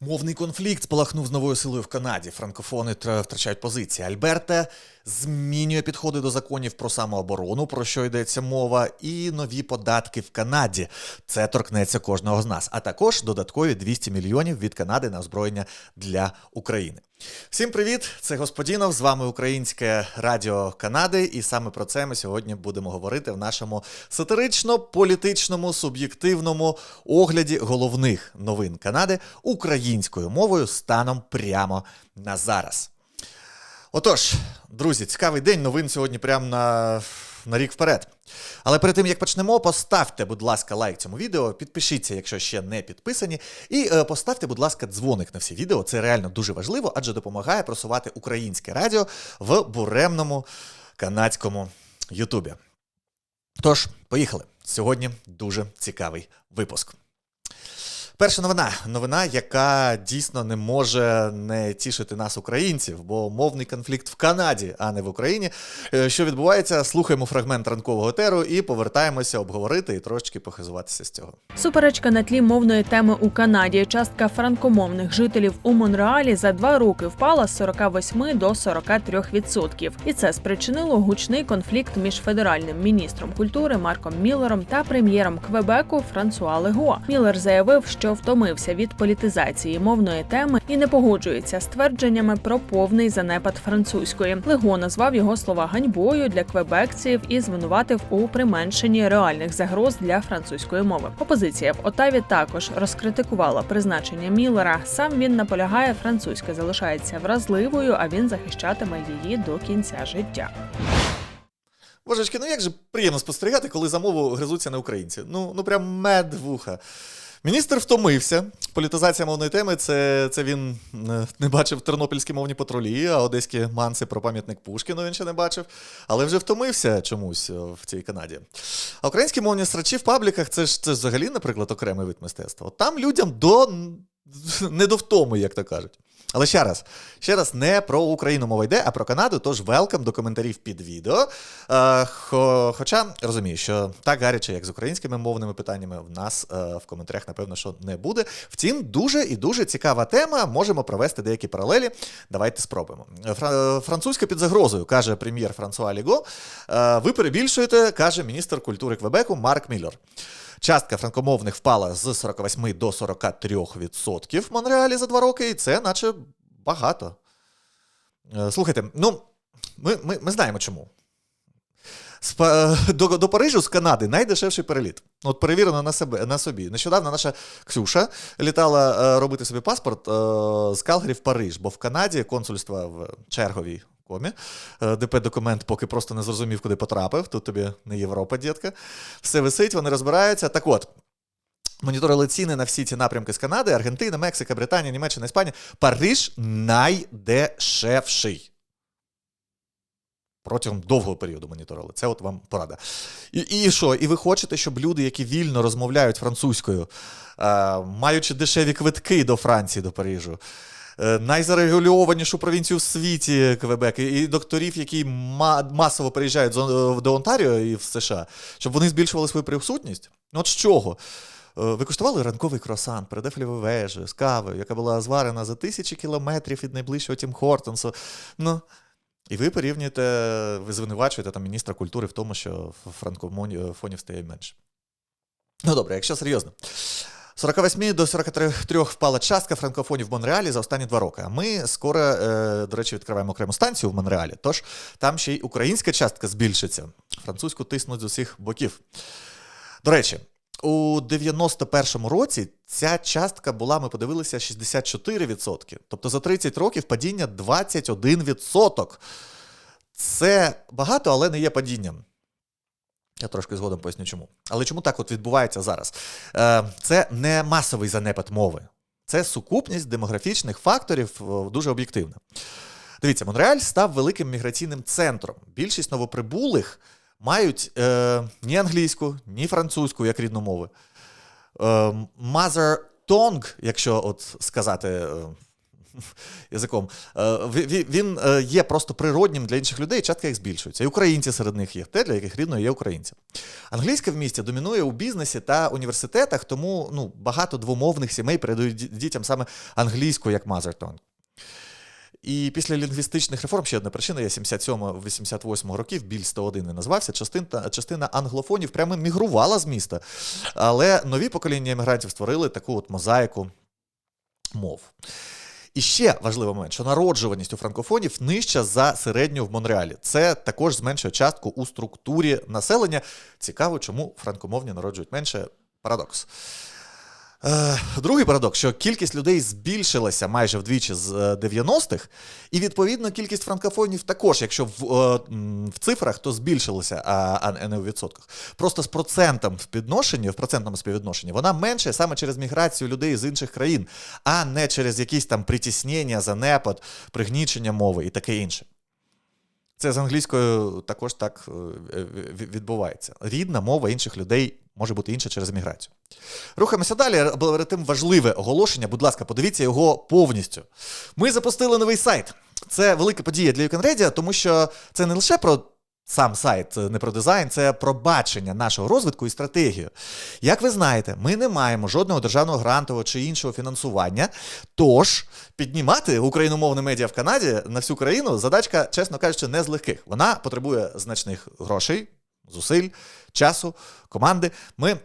Мовний конфлікт спалахнув з новою силою в Канаді. Франкофони втрачають позиції. Альберта змінює підходи до законів про самооборону, про що йдеться мова, і нові податки в Канаді. Це торкнеться кожного з нас. А також додаткові 200 мільйонів від Канади на озброєння для України. Всім привіт! Це Господінов. З вами Українське Радіо Канади. І саме про це ми сьогодні будемо говорити в нашому сатирично-політичному суб'єктивному огляді головних новин Канади українською мовою станом прямо на зараз. Отож, друзі, цікавий день новин сьогодні прямо на, на рік вперед. Але перед тим як почнемо, поставте, будь ласка, лайк цьому відео, підпишіться, якщо ще не підписані, і е, поставте, будь ласка, дзвоник на всі відео. Це реально дуже важливо, адже допомагає просувати українське радіо в буремному канадському Ютубі. Тож, поїхали. Сьогодні дуже цікавий випуск. Перша новина. Новина, яка дійсно не може не тішити нас, українців, бо мовний конфлікт в Канаді, а не в Україні. Е, Що відбувається? Слухаємо фрагмент ранкового теру і повертаємося обговорити і трошечки похизуватися з цього. Суперечка на тлі мовної теми у Канаді. Частка франкомовних жителів у Монреалі за два роки впала з 48 до 43 відсотків. І це спричинило гучний конфлікт між федеральним міністром культури Марком Міллером та прем'єром Квебеку Франсуа Лего. Міллер заявив, що втомився від політизації мовної теми і не погоджується з твердженнями про повний занепад французької. Лего назвав його слова ганьбою для квебекців і звинуватив у применшенні реальних загроз для французької мови. Опозиція в Отаві також розкритикувала призначення Міллера. Сам він наполягає, французька залишається вразливою, а він захищатиме її до кінця життя. Божечки, ну як же приємно спостерігати, коли за мову гризуться не українці. Ну, ну прям мед вуха. Міністр втомився. Політизація мовної теми це, це він е, не бачив тернопільські мовні патрулі, а одеські манси про пам'ятник Пушкіну він ще не бачив. Але вже втомився чомусь в цій Канаді. А українські мовні срачі в пабліках це ж це взагалі, наприклад, окремий вид мистецтва. От Там людям до не до втоми, як то кажуть. Але ще раз, ще раз, не про Україну мова йде, а про Канаду. Тож велкам до коментарів під відео. Е, хо, хоча розумію, що так гаряче, як з українськими мовними питаннями, в нас е, в коментарях, напевно, що не буде. Втім, дуже і дуже цікава тема. Можемо провести деякі паралелі. Давайте спробуємо. Фра- французька під загрозою, каже прем'єр Франсуа Ліго. Е, ви перебільшуєте, каже міністр культури Квебеку Марк Міллер. Частка франкомовних впала з 48 до 43% в Монреалі за два роки, і це наче багато. Е, Слухайте, ну, ми, ми, ми знаємо чому. До, до Парижу з Канади найдешевший переліт. От перевірено на себе на собі. Нещодавно наша Ксюша літала е, робити собі паспорт е, з Калгарі в Париж, бо в Канаді консульство в черговій комі. Е, ДП документ поки просто не зрозумів, куди потрапив. Тут тобі не Європа, дітка. Все висить, вони розбираються. Так от. Моніторили ціни на всі ці напрямки з Канади, Аргентина, Мексика, Британія, Німеччина, Іспанія. Париж найдешевший. Протягом довгого періоду моніторили. Це от вам порада. І, і що? І ви хочете, щоб люди, які вільно розмовляють французькою, е, маючи дешеві квитки до Франції, до Парижу, найзарегульованішу провінцію в світі Квебек, і, докторів, які масово переїжджають до Онтаріо і в США, щоб вони збільшували свою присутність? Ну от з чого? Е, Ви куштували ранковий круасан перед Ефлевою з кавою, яка була зварена за тисячі кілометрів від найближчого Тім Хортонсу. Ну, і ви порівнюєте, ви звинувачуєте там міністра культури в тому, що франкофонів стає менше. Ну добре, якщо серйозно. З 48 до 43 впала частка франкофонів в Монреалі за останні два роки. А ми скоро, е, до речі, відкриваємо окрему станцію в Монреалі, тож там ще й українська частка збільшиться. Французьку тиснуть з усіх боків. До речі, у 91-му році ця частка була, ми подивилися, 64%. Тобто за 30 років падіння 21%. Це багато, але не є падінням. Я трошки згодом поясню чому. Але чому так от відбувається зараз? Е, Це не масовий занепад мови. Це сукупність демографічних факторів е, дуже об'єктивна. Дивіться, Монреаль став великим міграційним центром. Більшість новоприбулих мають е, ні англійську, ні французьку як рідну мови. Е, mother tongue, якщо от сказати е, язиком. Е, ві- ві- Він е, є просто природнім для інших людей, частка їх збільшується. І українці серед них є, те, для яких рідною є українці. Англійська в місті домінує у бізнесі та університетах, тому ну, багато двомовних сімей передають дітям саме англійську як tongue. І після лінгвістичних реформ ще одна причина є 77-88 років, біль 101 він назвався. Частина, частина англофонів прямо мігрувала з міста. Але нові покоління емігрантів створили таку от мозаїку мов. І ще важливий момент, що народжуваність у франкофонів нижча за середню в Монреалі. Це також зменшує частку у структурі населення. Цікаво, чому франкомовні народжують менше. Парадокс. Е, Другий парадокс, що кількість людей збільшилася майже вдвічі з е, 90-х, і відповідно кількість франкофонів також, якщо в, е, в цифрах, то збільшилася, а не у відсотках. Просто з процентом в підношенні, в процентному співвідношенні, вона менше саме через міграцію людей з інших країн, а не через якісь там притіснення, занепад, пригнічення мови і таке інше. Це з англійською також так е, е, відбувається. Рідна мова інших людей може бути інша через міграцію. Рухаємося далі. Перед тим важливе оголошення. Будь ласка, подивіться його повністю. Ми запустили новий сайт. Це велика подія для UCANRedia, тому що це не лише про сам сайт, не про дизайн, це про бачення нашого розвитку і стратегію. Як ви знаєте, ми не маємо жодного державного грантового чи іншого фінансування. Тож піднімати україномовне медіа в Канаді на всю країну задачка, чесно кажучи, не з легких. Вона потребує значних грошей, зусиль, часу, команди. Ми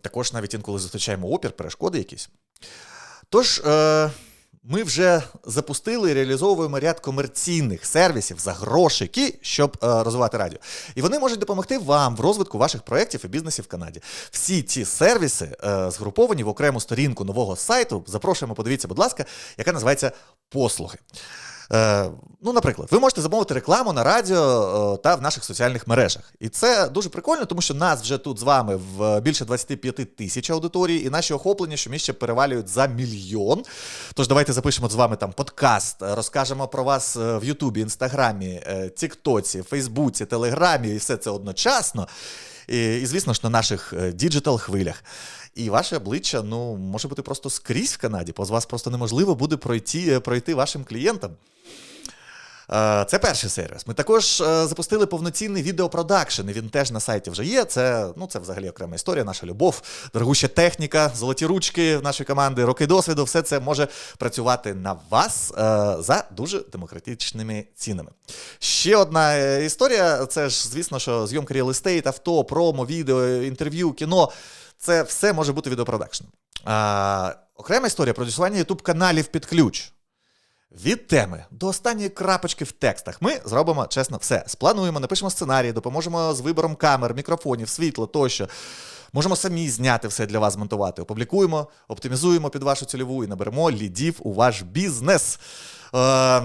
також навіть інколи зустрічаємо опір, перешкоди якісь. Тож, е, ми вже запустили і реалізовуємо ряд комерційних сервісів за грошики, щоб е, розвивати радіо. І вони можуть допомогти вам в розвитку ваших проєктів і бізнесів в Канаді. Всі ці сервіси е, згруповані в окрему сторінку нового сайту. Запрошуємо, подивіться, будь ласка, яка називається Послуги. Е, ну, наприклад, ви можете замовити рекламу на радіо е, та в наших соціальних мережах. І це дуже прикольно, тому що нас вже тут з вами в більше 25 тисяч аудиторій, і наші охоплення щомісяця перевалюють за мільйон. Тож давайте запишемо з вами там подкаст, розкажемо про вас е, в Ютубі, Інстаграмі, е, Тіктоці, Фейсбуці, Телеграмі, і все це одночасно. І, і звісно ж, на наших діджитал хвилях. І ваше обличчя ну, може бути просто скрізь в Канаді, повз вас просто неможливо буде пройти, пройти вашим клієнтам. Е, Це перший сервіс. Ми також е, запустили повноцінний відеопродакшн, він теж на сайті вже є. Це ну, це взагалі окрема історія, наша любов, дорогуща техніка, золоті ручки нашої команди, роки досвіду. Все це може працювати на вас е, за дуже демократичними цінами. Ще одна е, історія: це ж, звісно, що зйомка реал-естейт, авто, промо, відео, інтерв'ю, кіно. Це все може бути відеопродакшном. А, окрема історія продюсування youtube каналів під ключ. Від теми до останньої крапочки в текстах ми зробимо чесно все. Сплануємо, напишемо сценарії, допоможемо з вибором камер, мікрофонів, світла тощо. Можемо самі зняти все для вас, змонтувати. Опублікуємо, оптимізуємо під вашу цільову і наберемо лідів у ваш бізнес. Е,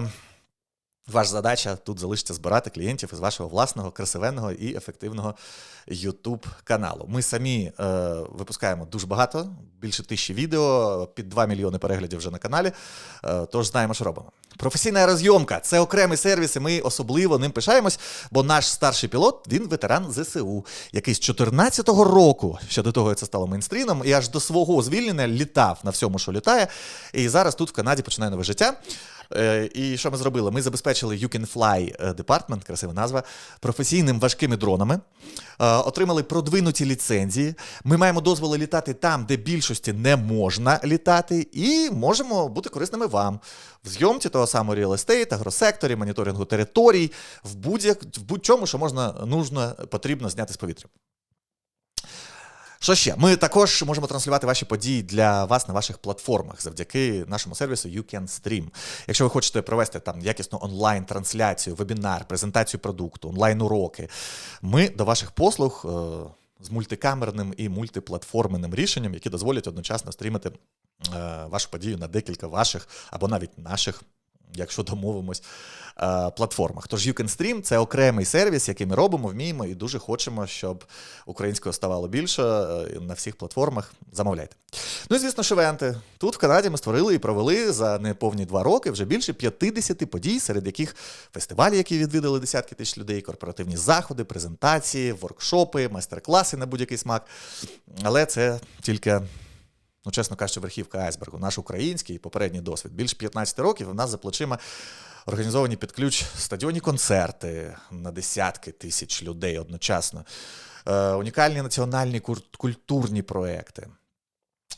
Ваша задача тут залишиться збирати клієнтів із вашого власного красивенного і ефективного YouTube каналу. Ми самі е, випускаємо дуже багато, більше тисячі відео, під 2 мільйони переглядів вже на каналі. Е, тож знаємо, що робимо. Професійна розйомка це окремий сервіс, і ми особливо ним пишаємось, бо наш старший пілот він ветеран ЗСУ, який з 14-го року, ще до того як це стало мейнстрімом, і аж до свого звільнення літав на всьому, що літає. І зараз тут в Канаді починає нове життя. Е, І що ми зробили? Ми забезпечили You Can Fly Department, красива назва, професійним важкими дронами, Е, отримали продвинуті ліцензії. Ми маємо дозволи літати там, де більшості не можна літати, і можемо бути корисними вам в зйомці того самого реал-естейт, агросекторі, моніторингу територій, в будь-як в будь-чому, що можна нужно, потрібно зняти з повітря. Що ще? Ми також можемо транслювати ваші події для вас на ваших платформах завдяки нашому сервісу You Can Stream. Якщо ви хочете провести там якісну онлайн-трансляцію, вебінар, презентацію продукту, онлайн-уроки, ми до ваших послуг. е, З мультикамерним і мультиплатформенним рішенням, які дозволять одночасно стрімити е, вашу подію на декілька ваших або навіть наших, якщо домовимось, е, платформах. Тож You – це окремий сервіс, який ми робимо, вміємо і дуже хочемо, щоб українського ставало більше е, на всіх платформах. Замовляйте. Ну і звісно, ж, івенти. Тут в Канаді ми створили і провели за неповні два роки вже більше 50 подій, серед яких фестивалі, які відвідали десятки тисяч людей, корпоративні заходи, презентації, воркшопи, майстер-класи на будь-який смак. Але це тільки ну, чесно кажучи, верхівка айсбергу, наш український попередній досвід. Більше 15 років у нас за плечима організовані під ключ стадіонні концерти на десятки тисяч людей одночасно, е, унікальні національні культурні проекти.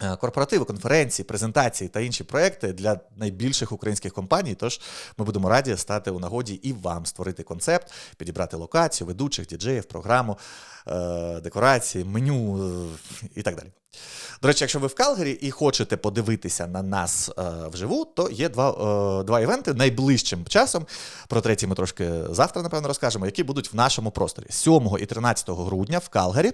е, Корпоративи, конференції, презентації та інші проекти для найбільших українських компаній. Тож ми будемо раді стати у нагоді і вам створити концепт, підібрати локацію, ведучих, діджеїв, програму, е, декорації, меню і так далі. До речі, якщо ви в Калгарі і хочете подивитися на нас е, вживу, то є два, е, два івенти найближчим часом. Про третій ми трошки завтра, напевно, розкажемо, які будуть в нашому просторі. 7 і 13 грудня в Калгарі. Е,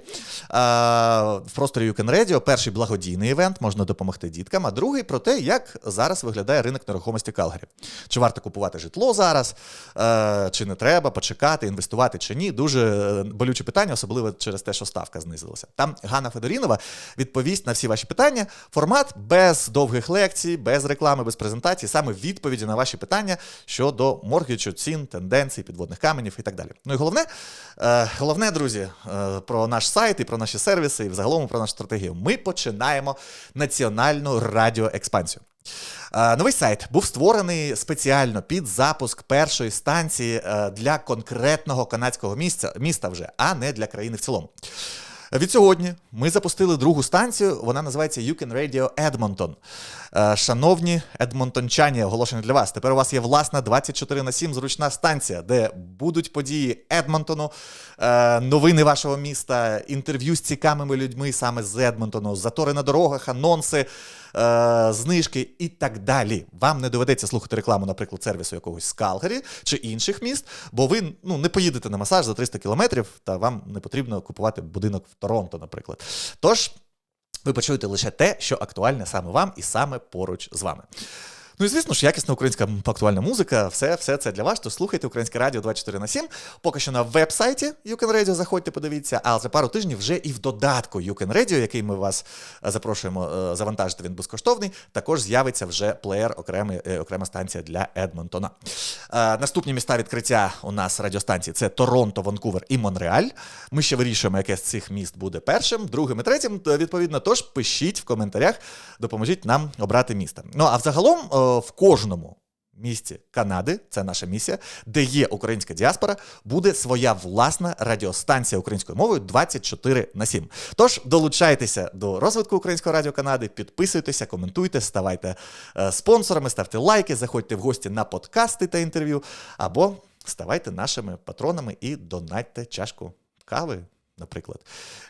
в просторі You Can Radio перший благодійний івент, можна допомогти діткам, а другий про те, як зараз виглядає ринок нерухомості Калгарі. Чи варто купувати житло зараз, е, чи не треба почекати, інвестувати чи ні. Дуже е, болюче питання, особливо через те, що ставка знизилася. Там Ганна Федорінова відповість на всі ваші питання. Формат без довгих лекцій, без реклами, без презентацій, саме відповіді на ваші питання щодо моргічу, цін, тенденцій, підводних каменів і так далі. Ну і головне, е, головне, друзі, е, про наш сайт і про наші сервіси, і взагалом про нашу стратегію. Ми починаємо національну радіоекспансію. Е, Новий сайт був створений спеціально під запуск першої станції е, для конкретного канадського місця, міста вже, а не для країни в цілому. Від сьогодні ми запустили другу станцію. Вона називається You Can Radio Edmonton. Е, Шановні едмонтончані, оголошення для вас. Тепер у вас є власна 24 на 7 зручна станція, де будуть події Едмонтону, е, новини вашого міста, інтерв'ю з цікавими людьми саме з Едмонтону, затори на дорогах, анонси. Е, Знижки і так далі. Вам не доведеться слухати рекламу, наприклад, сервісу якогось з чи інших міст, бо ви ну, не поїдете на масаж за 300 кілометрів, та вам не потрібно купувати будинок в Торонто, наприклад. Тож ви почуєте лише те, що актуальне саме вам і саме поруч з вами. Ну і звісно ж, якісна українська актуальна музика, все, все це для вас. Тож слухайте Українське радіо 24 на 7. Поки що на веб-сайті You Can Radio, заходьте, подивіться. А за пару тижнів вже і в додатку You Can Radio, який ми вас е, запрошуємо е, завантажити, він безкоштовний. Також з'явиться вже плеєр, окремий, е, окрема станція для Едмонтона. Наступні міста відкриття у нас радіостанцій це Торонто, Ванкувер і Монреаль. Ми ще вирішуємо, яке з цих міст буде першим, другим і третім. Відповідно, тож пишіть в коментарях, допоможіть нам обрати місто. Ну а взагалом в кожному. Місті Канади, це наша місія, де є українська діаспора, буде своя власна радіостанція українською мовою 24 на 7. Тож долучайтеся до розвитку українського радіо Канади, підписуйтеся, коментуйте, ставайте е, спонсорами, ставте лайки, заходьте в гості на подкасти та інтерв'ю, або ставайте нашими патронами і донатьте чашку кави, наприклад.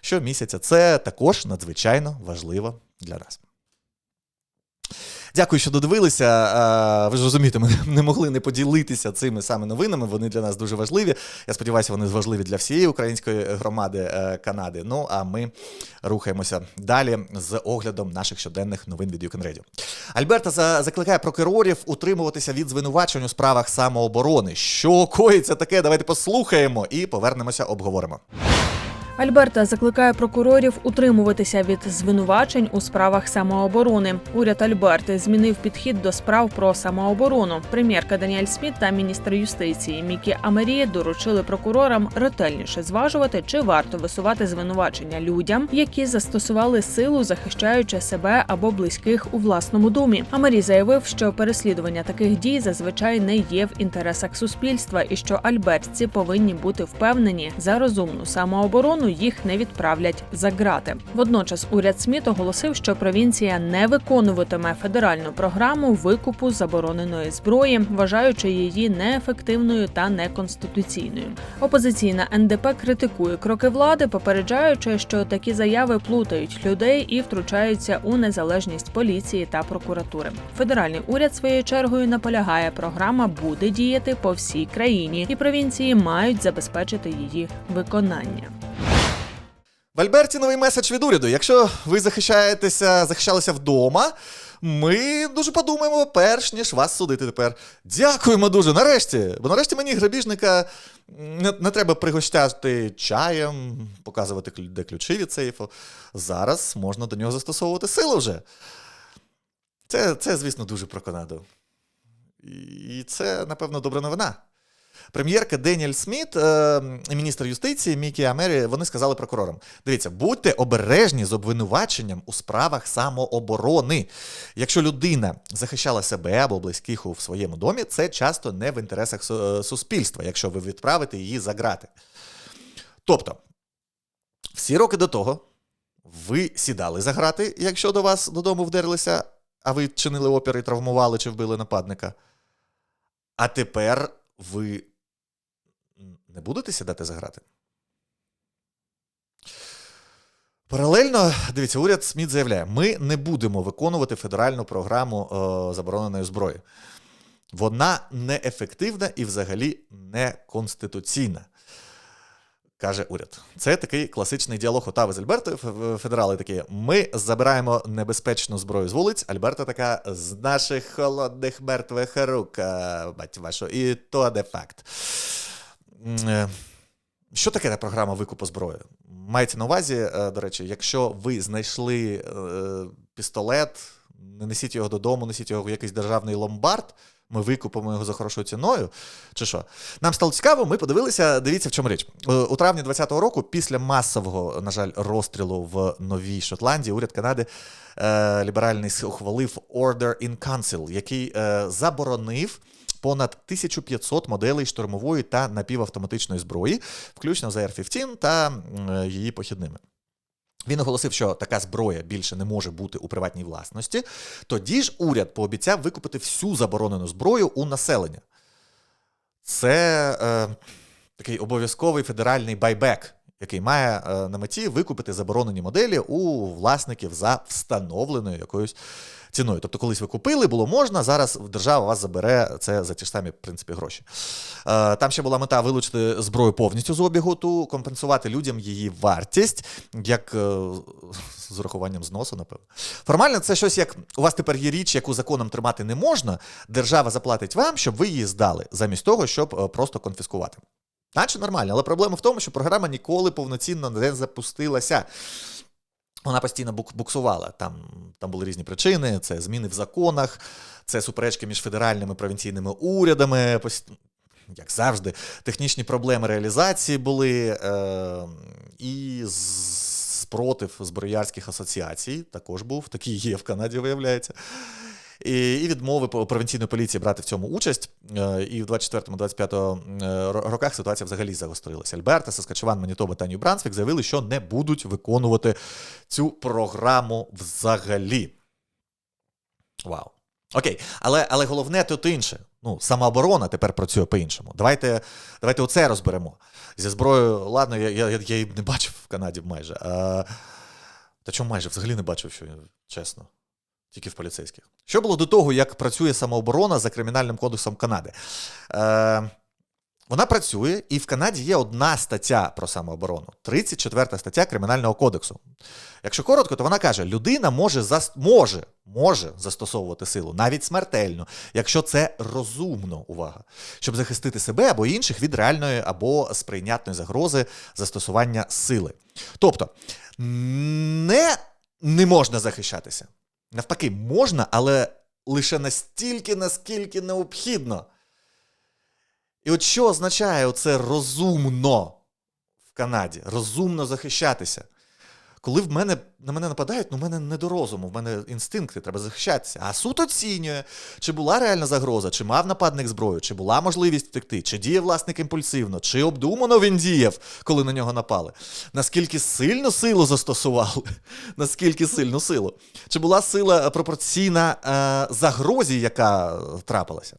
Щомісяця це також надзвичайно важливо для нас. Дякую, що додивилися. Е, Ви ж розумієте, ми не могли не поділитися цими саме новинами. Вони для нас дуже важливі. Я сподіваюся, вони важливі для всієї української громади е, Канади. Ну а ми рухаємося далі з оглядом наших щоденних новин від Юкен. Альберта закликає прокурорів утримуватися від звинувачень у справах самооборони. Що коїться таке? Давайте послухаємо і повернемося, обговоримо. Альберта закликає прокурорів утримуватися від звинувачень у справах самооборони. Уряд Альберти змінив підхід до справ про самооборону. Прем'єрка Даніель Сміт та міністр юстиції Мікі Амеріє доручили прокурорам ретельніше зважувати, чи варто висувати звинувачення людям, які застосували силу, захищаючи себе або близьких у власному домі. Амарі заявив, що переслідування таких дій зазвичай не є в інтересах суспільства, і що альбертці повинні бути впевнені за розумну самооборону їх не відправлять за ґрати. Водночас уряд Сміт оголосив, що провінція не виконуватиме федеральну програму викупу забороненої зброї, вважаючи її неефективною та неконституційною. Опозиційна НДП критикує кроки влади, попереджаючи, що такі заяви плутають людей і втручаються у незалежність поліції та прокуратури. Федеральний уряд своєю чергою наполягає, програма буде діяти по всій країні, і провінції мають забезпечити її виконання. В Альберті новий меседж від уряду. Якщо ви захищаєтеся, захищалися вдома, ми дуже подумаємо, перш ніж вас судити тепер. Дякуємо дуже. Нарешті. Бо нарешті мені грабіжника не, не треба пригощати чаєм, показувати, де ключі від сейфу. Зараз можна до нього застосовувати силу вже. Це, це звісно, дуже про Канаду. І це, напевно, добра новина. Прем'єрка Деніель Сміт е, і міністр юстиції Мікі Амері вони сказали прокурорам: дивіться, будьте обережні з обвинуваченням у справах самооборони. Якщо людина захищала себе або близьких у своєму домі, це часто не в інтересах е, суспільства, якщо ви відправите її за грати. Тобто, всі роки до того ви сідали за грати, якщо до вас додому вдерлися, а ви чинили опір і травмували чи вбили нападника. А тепер ви не будете сідати за грати? Паралельно, дивіться, уряд Сміт заявляє: ми не будемо виконувати федеральну програму е, забороненої зброї. Вона неефективна і взагалі неконституційна. Каже уряд. Це такий класичний діалог Отави з Альбертою. Федерали такі: ми забираємо небезпечну зброю з вулиць. Альберта така з наших холодних мертвих рук, е, бать вашу, і то де факт. Е, Що таке та програма викупу зброї? Мається на увазі, е, до речі, якщо ви знайшли е, пістолет, не несіть його додому, несіть його в якийсь державний ломбард, ми викупимо його за хорошою ціною. Чи що? Нам стало цікаво, ми подивилися. Дивіться, в чому річ. У травні 2020 року, після масового, на жаль, розстрілу в Новій Шотландії, уряд Канади е, ліберальний ухвалив Order in Council, який е, заборонив. Понад 1500 моделей штурмової та напівавтоматичної зброї, включно з AR-15 та е, її похідними. Він оголосив, що така зброя більше не може бути у приватній власності. Тоді ж уряд пообіцяв викупити всю заборонену зброю у населення. Це е, такий обов'язковий федеральний байбек, який має е, на меті викупити заборонені моделі у власників за встановленою якоюсь ціною. Тобто, колись ви купили, було можна, зараз держава вас забере це за ті ж самі в принципі, гроші. Е, там ще була мета вилучити зброю повністю з обігу, ту компенсувати людям її вартість, як е, з урахуванням зносу, напевно. Формально, це щось як у вас тепер є річ, яку законом тримати не можна. Держава заплатить вам, щоб ви її здали, замість того, щоб е, просто конфіскувати. Наче нормально, але проблема в тому, що програма ніколи повноцінно не запустилася. Вона постійно бук- буксувала. Там, там були різні причини: це зміни в законах, це суперечки між федеральними провінційними урядами. Як завжди, технічні проблеми реалізації були, е, і спротив зброярських асоціацій також був, такий є в Канаді, виявляється. І, і відмови провінційної поліції брати в цьому участь. Е, І в 24-25 е, роках ситуація взагалі загострилася. Альберта, Саскачеван, Манітоба та Нью-Брансвік заявили, що не будуть виконувати цю програму взагалі. Вау. Окей, але, але головне тут інше. Ну, самооборона тепер працює по-іншому. Давайте, давайте оце розберемо. Зі зброєю, ладно, я, я, я її не бачив в Канаді майже. А, та чому майже взагалі не бачив, що чесно. Тільки в поліцейських. Що було до того, як працює самооборона за кримінальним кодексом Канади? Е, вона працює, і в Канаді є одна стаття про самооборону 34 стаття Кримінального кодексу. Якщо коротко, то вона каже: людина може зас... може, може застосовувати силу, навіть смертельно, якщо це розумно, увага, щоб захистити себе або інших від реальної або сприйнятної загрози застосування сили. Тобто не, не можна захищатися. Навпаки, можна, але лише настільки, наскільки необхідно. І от що означає оце розумно в Канаді? Розумно захищатися. Коли в мене на мене нападають, ну в мене не до розуму, в мене інстинкти, треба захищатися. А суд оцінює, чи була реальна загроза, чи мав нападник зброю, чи була можливість втекти, чи діє власник імпульсивно, чи обдумано він діяв, коли на нього напали. Наскільки сильно силу застосували, наскільки сильну силу, чи була сила пропорційна е, загрозі, яка трапилася.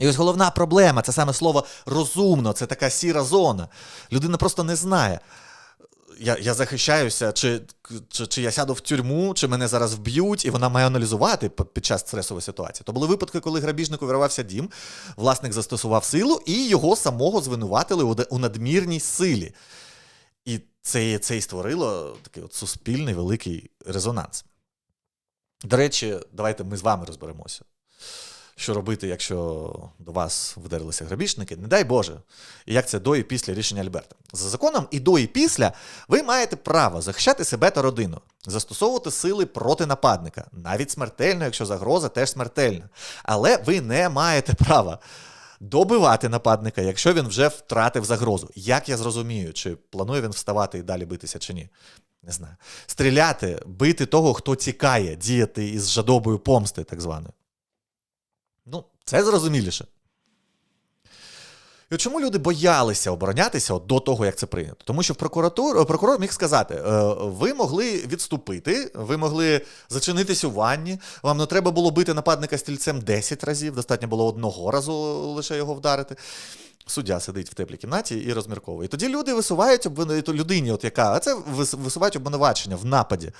І ось головна проблема це саме слово розумно, це така сіра зона. Людина просто не знає. Я я захищаюся, чи, чи, чи я сяду в тюрму, чи мене зараз вб'ють, і вона має аналізувати під час стресової ситуації. То були випадки, коли грабіжнику вирвався дім, власник застосував силу, і його самого звинуватили у, надмірній силі. І це, це і створило такий от суспільний великий резонанс. До речі, давайте ми з вами розберемося. Що робити, якщо до вас вдарилися грабіжники, не дай Боже. І як це до і після рішення Альберта. За законом і до і після ви маєте право захищати себе та родину, застосовувати сили проти нападника, навіть смертельно, якщо загроза теж смертельна. Але ви не маєте права добивати нападника, якщо він вже втратив загрозу. Як я зрозумію, чи планує він вставати і далі битися, чи ні? Не знаю. Стріляти, бити того, хто тікає, діяти із жадобою помсти, так званою. Ну, це зрозуміліше. І чому люди боялися оборонятися до того, як це прийнято? Тому що в прокурор міг сказати: е, ви могли відступити, ви могли зачинитись у ванні, вам не треба було бити нападника стільцем 10 разів, достатньо було одного разу лише його вдарити. Суддя сидить в теплій кімнаті і розмірковує. І тоді люди висувають людині, от яка, а це висувають обвинувачення в нападі.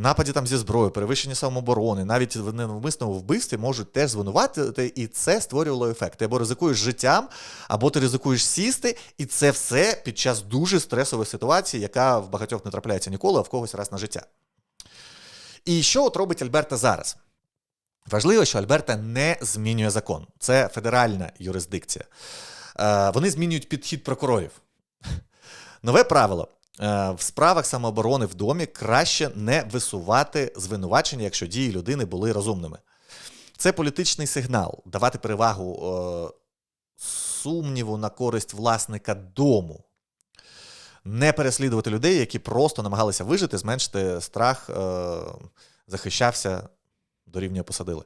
Нападі там зі зброєю, перевищення самооборони, навіть в невмисному вбивстві можуть теж звинуватити, і це створювало ефект. Ти або ризикуєш життям, або ти ризикуєш сісти, і це все під час дуже стресової ситуації, яка в багатьох не трапляється ніколи, а в когось раз на життя. І що от робить Альберта зараз? Важливо, що Альберта не змінює закон. Це федеральна юрисдикція. Е, Вони змінюють підхід прокурорів. Нове правило. Е, В справах самооборони в домі краще не висувати звинувачення, якщо дії людини були розумними. Це політичний сигнал давати перевагу е, сумніву на користь власника дому. Не переслідувати людей, які просто намагалися вижити, зменшити страх, е, захищався, до рівня посадили.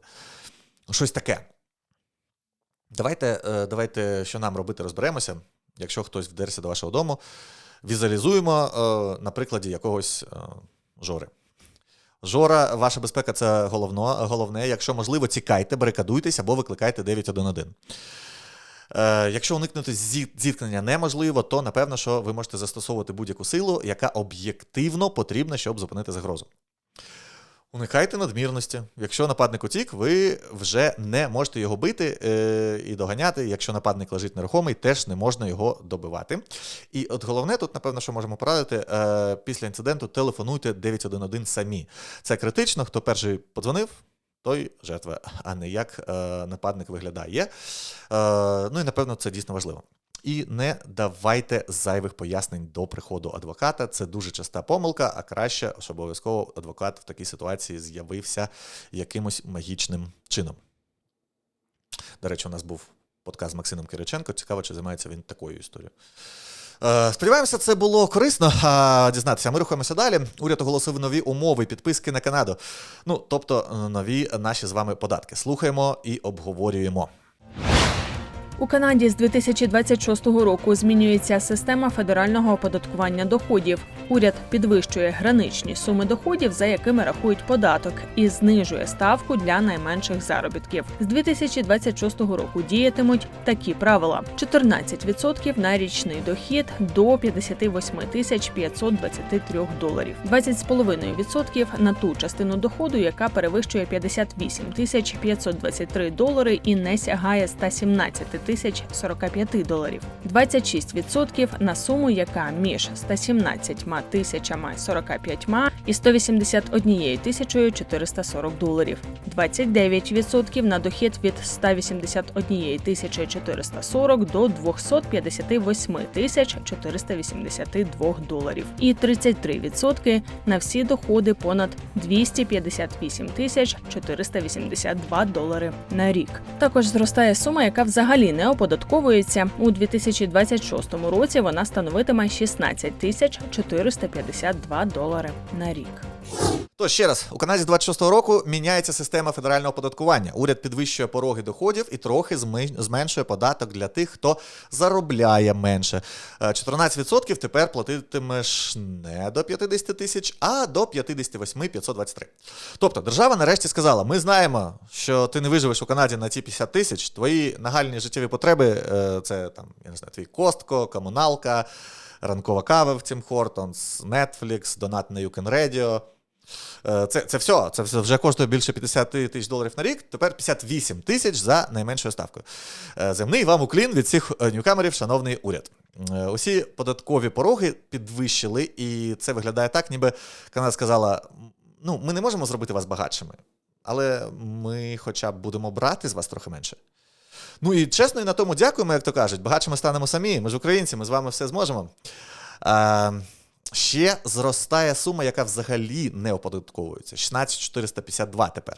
Щось таке. Давайте, е, давайте, що нам робити, розберемося. Якщо хтось вдерся до вашого дому, візуалізуємо е, на прикладі якогось е, жори. Жора, ваша безпека це головно, головне. Якщо можливо, тікайте, барикадуйтесь або викликайте 911. Е, якщо уникнути зіткнення неможливо, то напевно, що ви можете застосовувати будь-яку силу, яка об'єктивно потрібна, щоб зупинити загрозу. Уникайте надмірності. Якщо нападник утік, ви вже не можете його бити е, і доганяти. Якщо нападник лежить нерухомий, теж не можна його добивати. І от головне тут, напевно, що можемо порадити, е, після інциденту телефонуйте 911 самі. Це критично. Хто перший подзвонив, той жертва, а не як е, нападник виглядає. Е, ну і напевно це дійсно важливо. І не давайте зайвих пояснень до приходу адвоката. Це дуже часта помилка, а краще, щоб обов'язково адвокат в такій ситуації з'явився якимось магічним чином. До речі, у нас був подкаст з Максимом Кириченко. Цікаво, чи займається він такою історією. Е, Сподіваємося, це було корисно дізнатися. Ми рухаємося далі. Уряд оголосив нові умови підписки на Канаду. Ну, тобто е, нові наші з вами податки. Слухаємо і обговорюємо. У Канаді з 2026 року змінюється система федерального оподаткування доходів. Уряд підвищує граничні суми доходів, за якими рахують податок, і знижує ставку для найменших заробітків. З 2026 року діятимуть такі правила: 14% на річний дохід до 58 тисяч 523 доларів, 20,5% на ту частину доходу, яка перевищує 58 тисяч 523 долари і не сягає 117 тисяч 45 доларів, 26% на суму, яка між 117 тисячами 45 і 181 тисячою 440 доларів, 29% на дохід від 181 тисячі 440 до 258 тисяч 482 доларів і 33% на всі доходи понад 258 тисяч 482 долари на рік. Також зростає сума, яка взагалі не оподатковується. У 2026 році вона становитиме 16 тисяч 452 долари на рік. То ще раз, у Канаді з 26-го року міняється система федерального оподаткування. Уряд підвищує пороги доходів і трохи зменшує податок для тих, хто заробляє менше. Е, 14% тепер платитимеш не до 50 тисяч, а до 58 523. Тобто держава нарешті сказала: ми знаємо, що ти не виживеш у Канаді на ті 50 тисяч. Твої нагальні життєві потреби е, це там, я не знаю, твій костко, комуналка. Ранкова кава в Тім Хортонс, Netflix, донат на Can Radio. Е, Це, це все. Це все вже коштує більше 50 тисяч доларів на рік. Тепер 58 тисяч за найменшою ставкою. Е, Земний вам уклін від всіх е, ньюкамерів, шановний уряд. Усі податкові пороги підвищили, і це виглядає так, ніби Канада сказала: ну, ми не можемо зробити вас багатшими, але ми хоча б будемо брати з вас трохи менше. Ну і чесно, і на тому дякуємо, як то кажуть. Багатшими станемо самі. Ми ж українці, ми з вами все зможемо. А, Ще зростає сума, яка взагалі не оподатковується. 16452 тепер.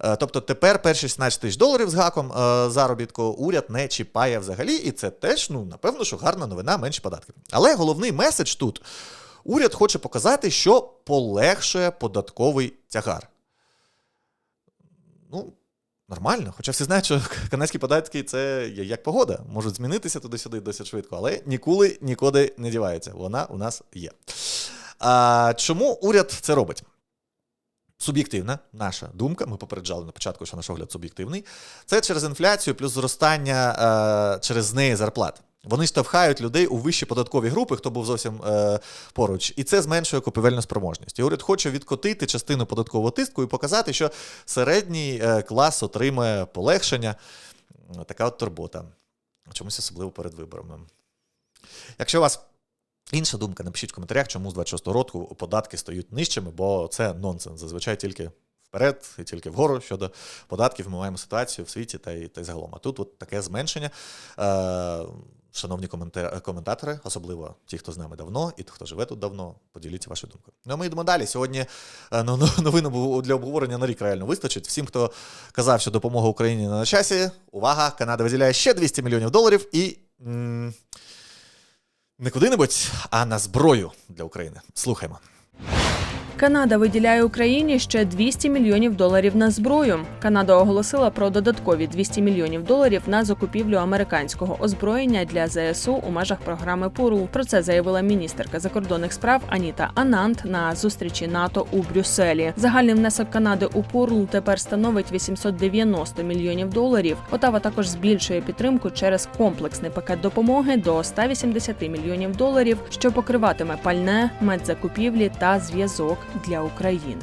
Е, Тобто тепер перші 16 тисяч доларів з гаком е, заробітку уряд не чіпає взагалі, і це теж, ну, напевно, що гарна новина, менші податки. Але головний меседж тут: уряд хоче показати, що полегшує податковий тягар. Нормально. Хоча всі знають, що канадські податки це як погода, можуть змінитися туди-сюди досить швидко, але ніколи нікуди не дівається. Вона у нас є. А, чому уряд це робить? Суб'єктивна наша думка, ми попереджали на початку, що наш огляд суб'єктивний. Це через інфляцію плюс зростання е, через неї зарплат. Вони штовхають людей у вищі податкові групи, хто був зовсім е, поруч, і це зменшує купівельну спроможність. І уряд хоче відкотити частину податкового тиску і показати, що середній е, клас отримує полегшення. Така от турбота. Чомусь особливо перед виборами. Якщо у вас інша думка, напишіть в коментарях, чому з 26-го року податки стають нижчими, бо це нонсенс. Зазвичай тільки вперед і тільки вгору щодо податків ми маємо ситуацію в світі та й, та й загалом. А тут от таке зменшення. Е, Шановні коментатори, особливо ті, хто з нами давно, і хто живе тут давно, поділіться вашою думкою. Ну а ми йдемо далі. Сьогодні е, ну, ну, для обговорення на рік реально вистачить. Всім, хто казав, що допомога Україні на часі, увага! Канада виділяє ще 200 мільйонів доларів і м, не куди-небудь, а на зброю для України. Слухаймо. Канада виділяє Україні ще 200 мільйонів доларів на зброю. Канада оголосила про додаткові 200 мільйонів доларів на закупівлю американського озброєння для ЗСУ у межах програми ПУРЛ. Про це заявила міністерка закордонних справ Аніта Анант на зустрічі НАТО у Брюсселі. Загальний внесок Канади у ПУРЛ тепер становить 890 мільйонів доларів. Отава також збільшує підтримку через комплексний пакет допомоги до 180 мільйонів доларів, що покриватиме пальне, медзакупівлі та зв'язок для України.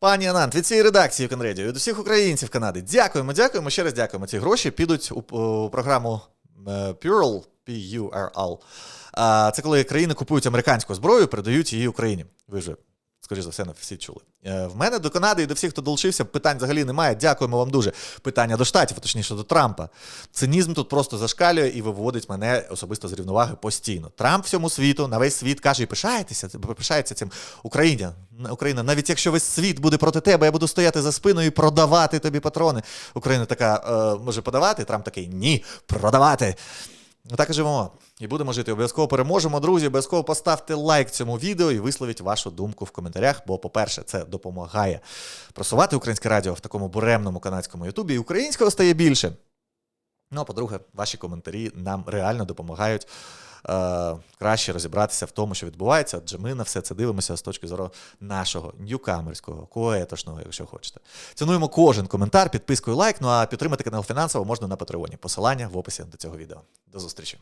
Пані Анант, від цієї редакції Конредіо, від усіх українців Канади. Дякуємо, дякуємо. Ще раз дякуємо. Ці гроші підуть у, у програму е, PURL, P-U-R-L. Це коли країни купують американську зброю, передають її Україні. Ви вже, скоріш за все, не всі чули. Е, В мене до Канади і до всіх, хто долучився, питань взагалі немає. Дякуємо вам дуже. Питання до штатів, точніше до Трампа. Цинізм тут просто зашкалює і виводить мене особисто з рівноваги постійно. Трамп всьому світу, на весь світ каже, і пишаєтеся, пишається цим. Україна, Україна, навіть якщо весь світ буде проти тебе, я буду стояти за спиною і продавати тобі патрони. Україна така е, може подавати, Трамп такий ні, продавати. Так і живемо. І будемо жити. Обов'язково переможемо, друзі. Обов'язково поставте лайк цьому відео і висловіть вашу думку в коментарях. Бо, по-перше, це допомагає просувати українське радіо в такому буремному канадському Ютубі. І українського стає більше. Ну, а по-друге, ваші коментарі нам реально допомагають краще розібратися в тому, що відбувається, адже ми на все це дивимося з точки зору нашого ньюкамерського, коетошного, якщо хочете. Цінуємо кожен коментар, підпискою лайк. Ну а підтримати канал фінансово можна на Патреоні. Посилання в описі до цього відео. До зустрічі.